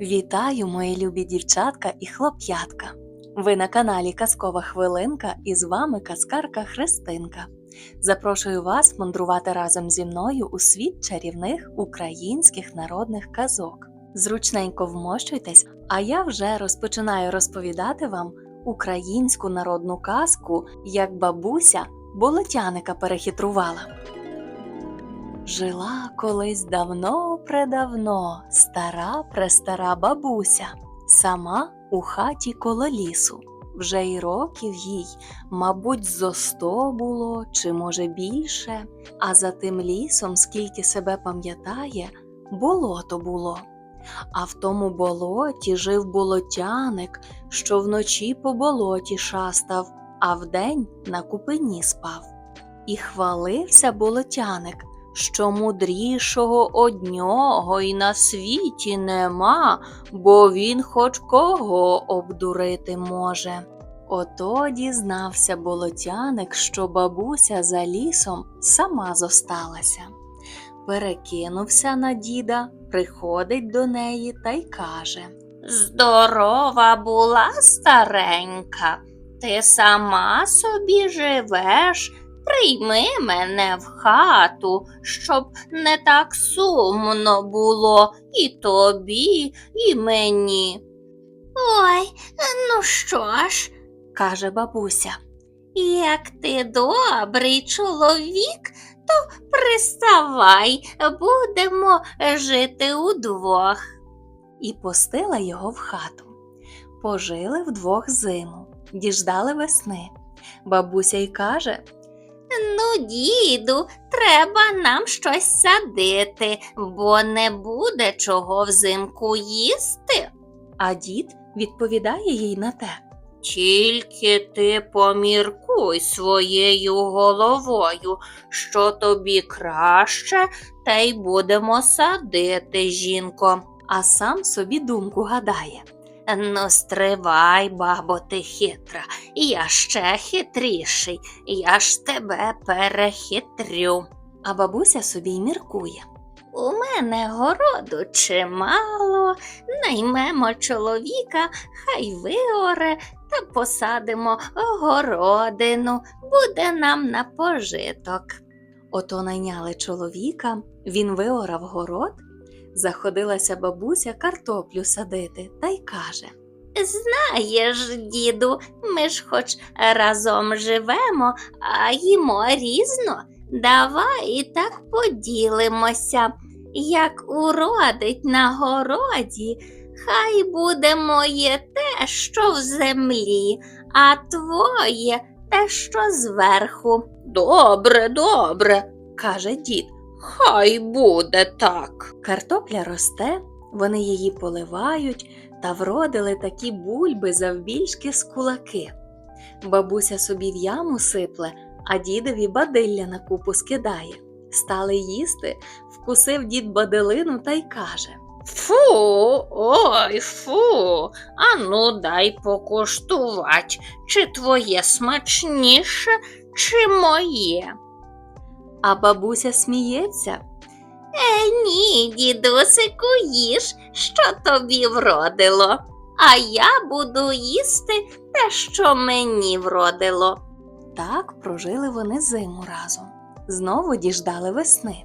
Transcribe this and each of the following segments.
Вітаю, мої любі дівчатка і хлоп'ятка! Ви на каналі Казкова Хвилинка і з вами казкарка Христинка. Запрошую вас мандрувати разом зі мною у світ чарівних українських народних казок. Зручненько вмощуйтесь, а я вже розпочинаю розповідати вам українську народну казку, як бабуся болотяника перехитрувала. Жила колись давно предавно стара престара бабуся, сама у хаті коло лісу. Вже й років їй, мабуть, зо сто було, чи може більше, а за тим лісом, скільки себе пам'ятає, болото було. А в тому болоті жив болотяник, що вночі по болоті шастав, а вдень на купині спав. І хвалився болотяник, що мудрішого од нього й на світі нема, бо він хоч кого обдурити може. Ото дізнався болотяник, що бабуся за лісом сама зосталася. Перекинувся на діда, приходить до неї та й каже Здорова була старенька, ти сама собі живеш, прийми мене в хату, щоб не так сумно було і тобі, і мені. Ой, ну що ж, каже бабуся. як ти добрий чоловік, то приставай, будемо жити удвох. і пустила його в хату. Пожили вдвох зиму, діждали весни. Бабуся й каже, Ну, діду, треба нам щось садити, бо не буде чого взимку їсти. а дід відповідає їй на те. Тільки ти поміркуй своєю головою, що тобі краще, та й будемо садити, жінко. А сам собі думку гадає. Ну, стривай, бабо, ти хитра, я ще хитріший, я ж тебе перехитрю. А бабуся собі й міркує. У мене городу чимало, наймемо чоловіка, хай виоре та посадимо городину, буде нам на пожиток. Ото найняли чоловіка, він виорав город, заходилася бабуся картоплю садити та й каже. Знаєш, діду, ми ж хоч разом живемо, а їмо різно. Давай і так поділимося. Як уродить на городі, хай буде моє те, що в землі, а твоє те, що зверху. Добре, добре, Каже дід, хай буде так. картопля росте, вони її поливають та вродили такі бульби завбільшки з кулаки. Бабуся собі в яму сипле, а дідові бадилля на купу скидає. Стали їсти, вкусив дід баделину та й каже. Фу, ой, фу, ану дай покуштувати, чи твоє смачніше, чи моє. А бабуся сміється, Е, ні, дідусику, їж, що тобі вродило, а я буду їсти те, що мені вродило. Так прожили вони зиму разом. Знову діждали весни.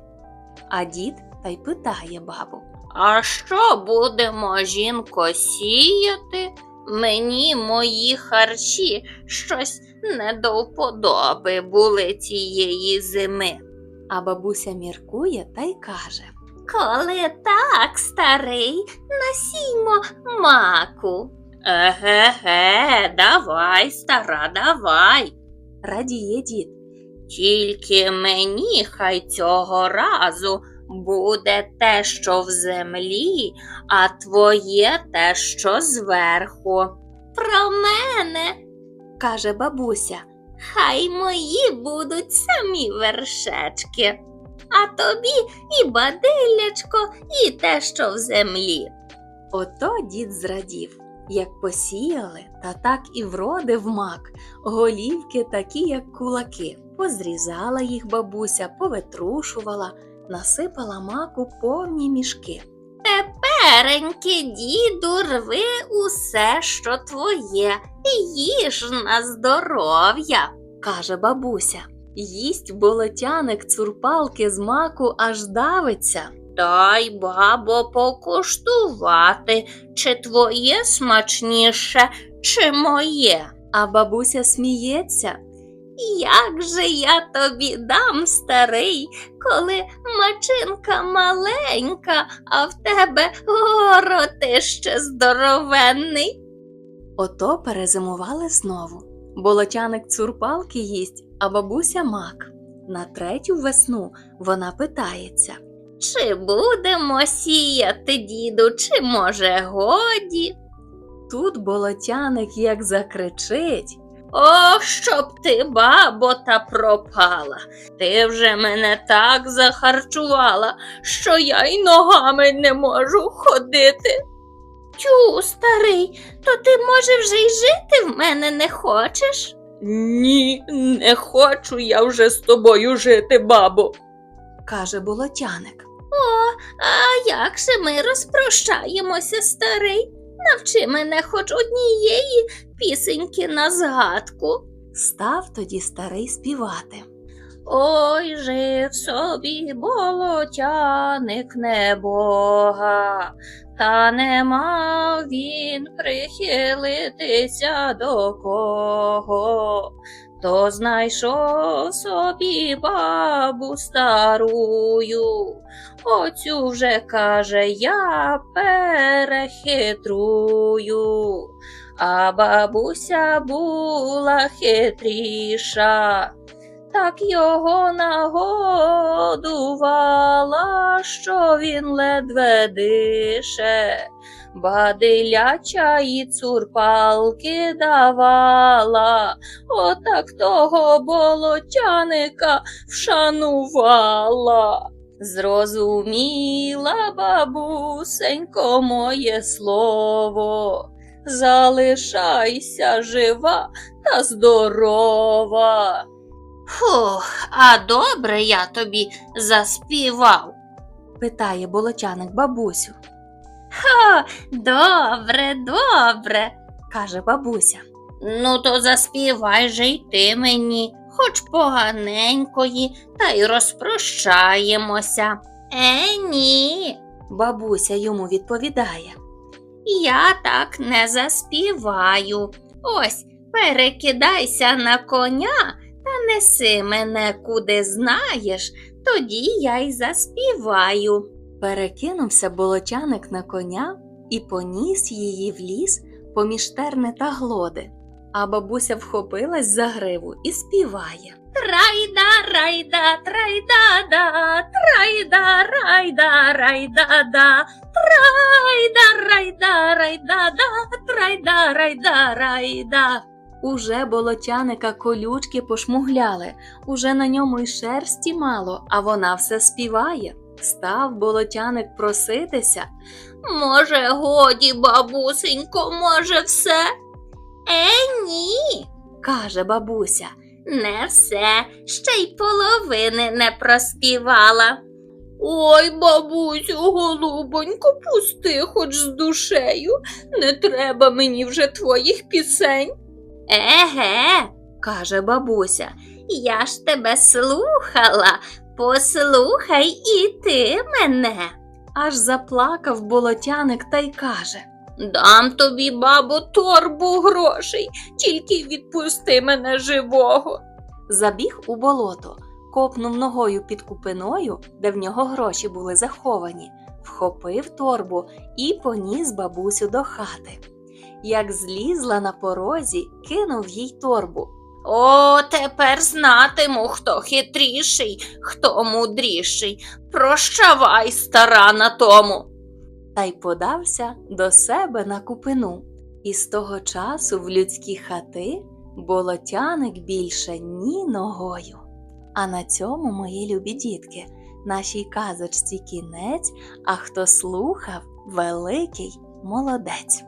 А дід та й питає бабу. А що будемо, жінко, сіяти? Мені мої харчі щось не до вподоби були цієї зими. А бабуся міркує та й каже. Коли так, старий, насіймо маку. Еге-ге, давай, стара, давай. Радіє дід. Тільки мені хай цього разу буде те, що в землі, а твоє те, що зверху. Про мене, каже бабуся. Хай мої будуть самі вершечки, а тобі і бадиллячко, і те, що в землі. Ото дід зрадів. Як посіяли, та так і вродив мак, голівки такі, як кулаки. Позрізала їх бабуся, поветрушувала, насипала маку повні мішки. Тепер діду, рви усе, що твоє, їж на здоров'я. каже бабуся. Їсть болотяник цурпалки з маку аж давиться. Дай, бабо, покуштувати, чи твоє смачніше, чи моє. А бабуся сміється. Як же я тобі дам, старий, коли мачинка маленька, а в тебе гороти ще здоровенний. Ото перезимували знову. Болотяник цурпалки їсть, а бабуся мак. На третю весну вона питається. Чи будемо сіяти, діду, чи може годі? Тут болотяник як закричить. Ох, щоб ти, бабо, та пропала. Ти вже мене так захарчувала, що я й ногами не можу ходити. Тю, старий, то ти, може, вже й жити в мене не хочеш? Ні, не хочу я вже з тобою жити, бабо. каже болотяник. О, а як же ми розпрощаємося, старий? Навчи мене хоч однієї пісеньки на згадку. Став тоді старий співати. Ой, жив собі болотяник небога, та не мав він прихилитися до кого, то знайшов собі бабу старую. Оцю вже каже, я перехитрую, а бабуся була хитріша так його нагодувала, що він ледве дише, бадиляча і цурпалки давала, отак того болотяника вшанувала. Зрозуміла бабусенько моє слово, залишайся жива та здорова. Фух, а добре я тобі заспівав. Питає болотяник бабусю. Ха, добре, добре. каже бабуся. Ну, то заспівай же й ти мені, хоч поганенької, та й розпрощаємося. Е, ні, Бабуся йому відповідає. я так не заспіваю. Ось, перекидайся на коня та неси мене куди знаєш, тоді я й заспіваю. Перекинувся болотяник на коня і поніс її в ліс поміж терни та глоди. А бабуся вхопилась за гриву і співає. Трайда, райда, трайда-да, трайда, райда, райда-да, трайда, райда, райда-да, трайда, райда, райда. Уже болотяника колючки пошмугляли, уже на ньому й шерсті мало, а вона все співає. Став болотяник проситися, Може, годі, бабусенько, може, все? Е, ні, каже бабуся. не все, ще й половини не проспівала. Ой, бабусю, голубонько, пусти хоч з душею, не треба мені вже твоїх пісень. Еге, каже бабуся. я ж тебе слухала, послухай і ти мене. Аж заплакав болотяник та й каже. Дам тобі, бабу, торбу грошей, тільки відпусти мене живого. Забіг у болото, копнув ногою під купиною, де в нього гроші були заховані, вхопив торбу і поніс бабусю до хати. Як злізла на порозі, кинув їй торбу. О, тепер знатиму, хто хитріший, хто мудріший. Прощавай, стара на тому. та й подався до себе на купину. І з того часу в людські хати болотяник більше ні ногою. А на цьому, мої любі дітки, нашій казочці кінець, а хто слухав, великий молодець.